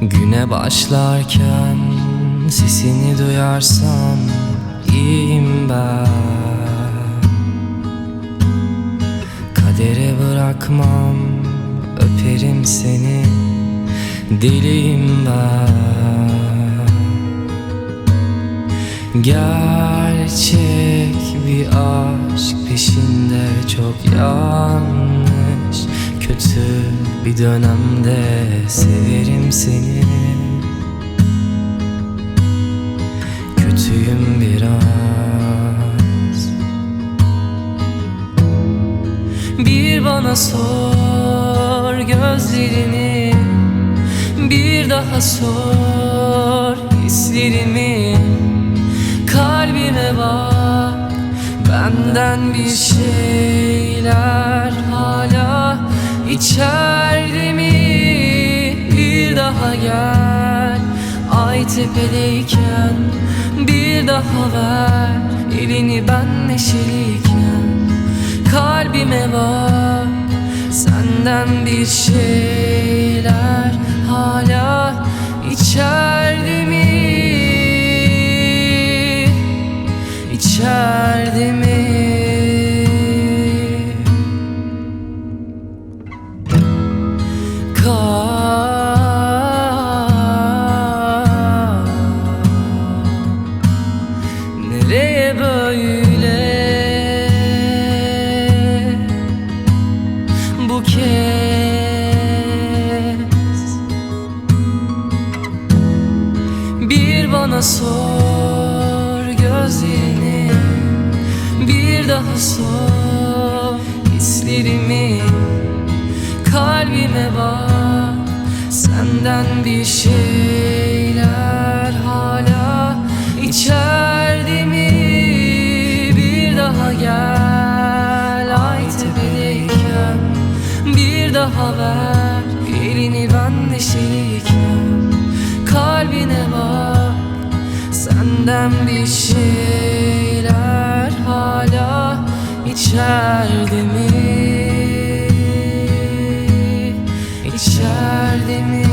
Güne başlarken sesini duyarsam iyiyim ben. Kadere bırakmam öperim seni deliyim ben. Gerçek bir aşk peşinde çok Kötü bir dönemde severim seni. Kötüyüm biraz. Bir bana sor gözlerini. Bir daha sor hislerimi. Kalbime bak Benden bir şeyler hala daha gel Ay tepedeyken Bir daha ver Elini ben neşeliyken Kalbime bak Senden bir şeyler hala içeride mi? İçeride mi? Kal Bana sor gözlerini. Bir daha sor hislerimi. Kalbime bak Senden bir şeyler hala içeride mi? Bir daha gel ay tepedeyken. Bir daha ver elini ben neşeliyken Senden bir şeyler hala içeride mi? İçeride mi?